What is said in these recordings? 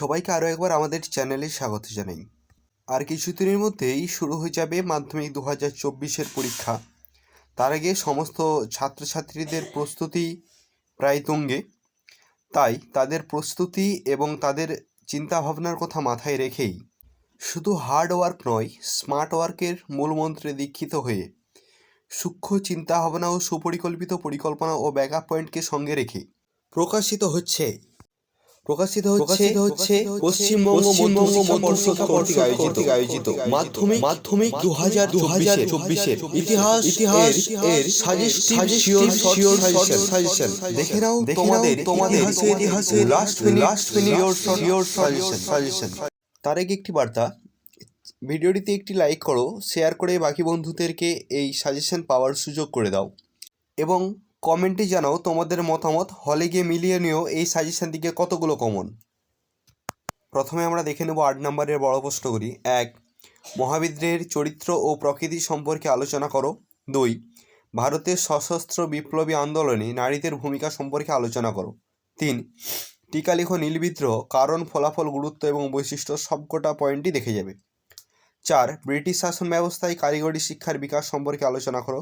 সবাইকে আরও একবার আমাদের চ্যানেলে স্বাগত জানাই। আর কিছুদিনের মধ্যেই শুরু হয়ে যাবে মাধ্যমিক দু হাজার চব্বিশের পরীক্ষা। তার আগে সমস্ত ছাত্রছাত্রীদের প্রস্তুতি প্রায় তুঙ্গে। তাই তাদের প্রস্তুতি এবং তাদের চিন্তাভাবনার কথা মাথায় রেখেই শুধু হার্ড ওয়ার্ক নয়, স্মার্ট ওয়ার্কের মূলমন্ত্রে দীক্ষিত হয়ে সূক্ষ্ম চিন্তাভাবনা ও সুপরিকল্পিত পরিকল্পনা ও ব্যাকআপ পয়েন্টকে সঙ্গে রেখে প্রকাশিত হচ্ছে প্রকাশিত হচ্ছে হচ্ছে পশ্চিমবঙ্গ পশ্চিমবঙ্গ মধ্যশিক্ষা কর্তৃক আয়োজিত। আয়োজিত। মাধ্যমিক মাধ্যমিক দু হাজার দু হাজার চব্বিশের। ইতিহাস ইতিহাস এর সাজেশন দেখে নাও তোমাদের তোমাদের ইতিহাসের লাস্ট লাস্ট সাজেশন তার আগে একটি বার্তা। ভিডিওটিতে একটি লাইক করো শেয়ার করে বাকি বন্ধুদেরকে এই সাজেশন পাওয়ার সুযোগ করে দাও। এবং কমেন্টে জানাও তোমাদের মতামত। হলে গিয়ে মিলিয়ে নিও, এই সাজেশান দিকে কতগুলো কমন প্রথমে আমরা দেখে নেব আট নম্বরের বড় প্রশ্ন করি। এক মহাবিদ্রের চরিত্র ও প্রকৃতি সম্পর্কে আলোচনা করো। দুই, ভারতের সশস্ত্র বিপ্লবী আন্দোলনে নারীদের ভূমিকা সম্পর্কে আলোচনা করো। তিন, টিকা লেখো নীলবিদ্রোহ কারণ, ফলাফল, গুরুত্ব এবং বৈশিষ্ট্য সবকটা পয়েন্টই দেখে যাবে। চার, ব্রিটিশ শাসন ব্যবস্থায় কারিগরি শিক্ষার বিকাশ সম্পর্কে আলোচনা করো।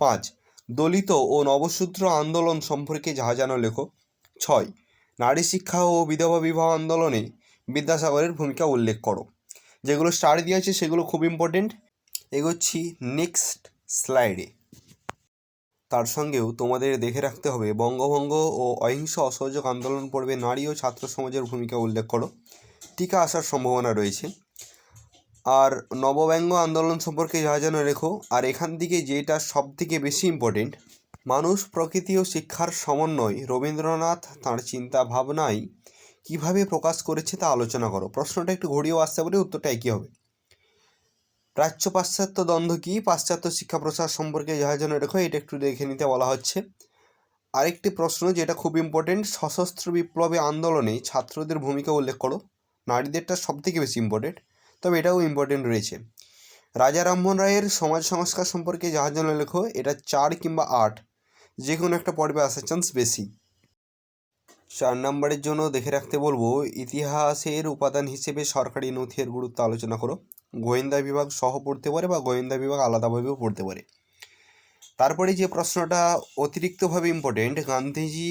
পাঁচ দলিত ও নবসূত্র আন্দোলন সম্পর্কে জাহাজানো লেখো। ছয়, নারী শিক্ষা ও বিধবা বিবাহ আন্দোলনে বিদ্যাসাগরের ভূমিকা উল্লেখ করো। যেগুলো স্টার দিয়েছে, সেগুলো খুব ইম্পর্টেন্ট এগোচ্ছি নেক্সট স্লাইডে তার সঙ্গেও তোমাদের দেখে রাখতে হবে, বঙ্গভঙ্গ ও অহিংস অসহযোগ আন্দোলন পর্বে নারী ও ছাত্র সমাজের ভূমিকা উল্লেখ করো। টিকা আসার সম্ভাবনা রয়েছে। আর নবব্যঙ্গ আন্দোলন সম্পর্কে যা যেন রেখো আর এখান থেকে যেটা সব থেকে বেশি ইম্পর্টেন্ট মানুষ প্রকৃতি ও শিক্ষার সমন্বয়। রবীন্দ্রনাথ তাঁর চিন্তা ভাবনায় কীভাবে প্রকাশ করেছে তা আলোচনা করো। প্রশ্নটা একটু ঘুরিয়েও আসতে পারে, উত্তরটা একই হবে। প্রাচ্য পাশ্চাত্য দ্বন্দ্ব কী? পাশ্চাত্য শিক্ষা প্রসার সম্পর্কে যাহা যেন রেখো এটা একটু দেখে নিতে বলা হচ্ছে। আরেকটি প্রশ্ন যেটা খুব ইম্পর্টেন্ট সশস্ত্র বিপ্লবী আন্দোলনে ছাত্রদের ভূমিকা উল্লেখ করো। নারীদেরটা সব থেকে বেশি ইম্পর্টেন্ট তবে এটাও ইম্পর্টেন্ট রয়েছে। রাজা রামমোহন রায়ের সমাজ সংস্কার সম্পর্কে যাহার জন্য লেখো, এটা চার কিংবা আট যে কোনো একটা পর্বে আসার চান্স বেশি। চার নম্বরের জন্য দেখে রাখতে বলব, ইতিহাসের উপাদান হিসেবে সরকারি নথির গুরুত্ব আলোচনা করো। গোয়েন্দা বিভাগ সহ পড়তে পারে বা গোয়েন্দা বিভাগ আলাদাভাবেও পড়তে পারে। তারপরে যে প্রশ্নটা অতিরিক্তভাবে ইম্পর্টেন্ট গান্ধীজি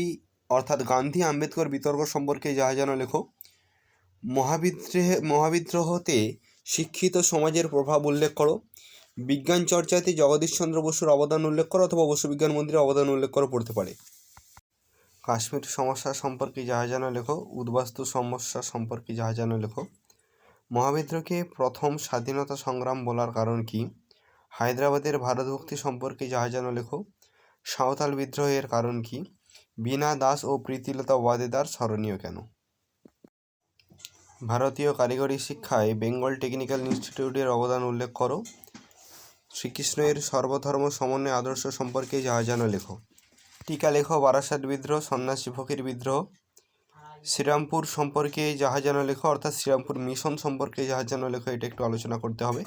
অর্থাৎ গান্ধী আম্বেদকর বিতর্ক সম্পর্কে যাহা যেন লেখো মহাবিদ্রোহে, মহাবিদ্রোহতে শিক্ষিত সমাজের প্রভাব উল্লেখ করো। বিজ্ঞান চর্চাতে জগদীশচন্দ্র বসুর অবদান উল্লেখ করো অথবা বসু বিজ্ঞান মন্দিরের অবদান উল্লেখ করো পড়তে পারে। কাশ্মীর সমস্যা সম্পর্কে যাহা যেন লেখো, উদ্বাস্তু সমস্যা সম্পর্কে যাহা যেন লেখো। মহাবিদ্রোহকে প্রথম স্বাধীনতা সংগ্রাম বলার কারণ কি? হায়দ্রাবাদের ভারতভক্তি সম্পর্কে যাহা যেন লেখো, সাঁওতাল বিদ্রোহের কারণ কি? বীণা দাস ও প্রীতিলতা ওয়াদেদার স্মরণীয় কেন? ভারতীয় কারিগরি শিক্ষায় বেঙ্গল টেকনিক্যাল ইনস্টিটিউটের অবদান উল্লেখ করো। শ্রীকৃষ্ণের সর্বধর্ম সমন্বয় আদর্শ সম্পর্কে যাহা যেন লেখো। টিকা লেখো, বারাসাত বিদ্রোহ, সন্ন্যাসী ফকির বিদ্রোহ। শ্রীরামপুর সম্পর্কে যাহা যেন লেখো, অর্থাৎ শ্রীরামপুর মিশন সম্পর্কে যাহা যেন লেখো, এটা একটু আলোচনা করতে হবে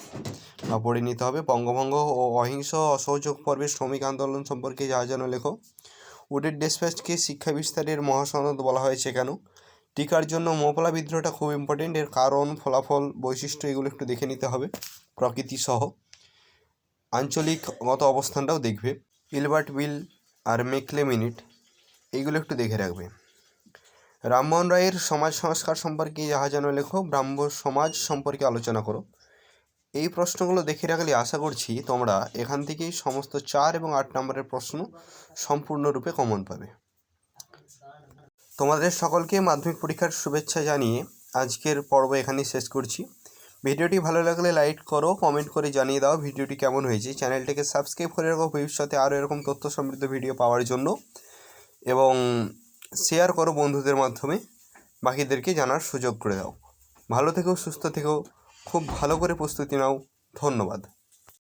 বা পড়ে নিতে হবে। বঙ্গভঙ্গ ও অহিংস অসহযোগ পর্বের শ্রমিক আন্দোলন সম্পর্কে যাহা যেন লেখো। উডের ডেসপ্যাচকে শিক্ষা বিস্তারের মহাসনদ বলা হয়েছে কেন? টিকার জন্য মোপলা বিদ্রোহটা খুব ইম্পর্টেন্ট এর কারণ, ফলাফল, বৈশিষ্ট্য এগুলো একটু দেখে নিতে হবে প্রকৃতি সহ। আঞ্চলিকগত অবস্থানটাও দেখবে। ইলবার্ট বিল আর মেকলে মিনিট এইগুলো একটু দেখে রাখবে। রামমোহন রায়ের সমাজ সংস্কার সম্পর্কে যাহা যেন লেখো, ব্রাহ্ম সমাজ সম্পর্কে আলোচনা করো। এই প্রশ্নগুলো দেখে রাখলে আশা করছি তোমরা এখান থেকেই সমস্ত চার এবং আট নম্বরের প্রশ্ন সম্পূর্ণরূপে কমন পাবে। তোমাদের সকলকে মাধ্যমিক পরীক্ষার শুভেচ্ছা জানিয়ে আজকের পর্ব এখানেই শেষ করছি। ভিডিওটি ভালো লাগলে লাইক করো, কমেন্ট করে জানিয়ে দাও ভিডিওটি কেমন হয়েছে। চ্যানেলটিকে সাবস্ক্রাইব করে রাখো ভবিষ্যতে আরও এরকম তথ্য সমৃদ্ধ ভিডিও পাওয়ার জন্য। এবং শেয়ার করো বন্ধুদের মাধ্যমে, বাকিদেরকে জানার সুযোগ করে দাও। ভালো থেকো, সুস্থ থেকো, খুব ভালো করে প্রস্তুতি নাও। ধন্যবাদ।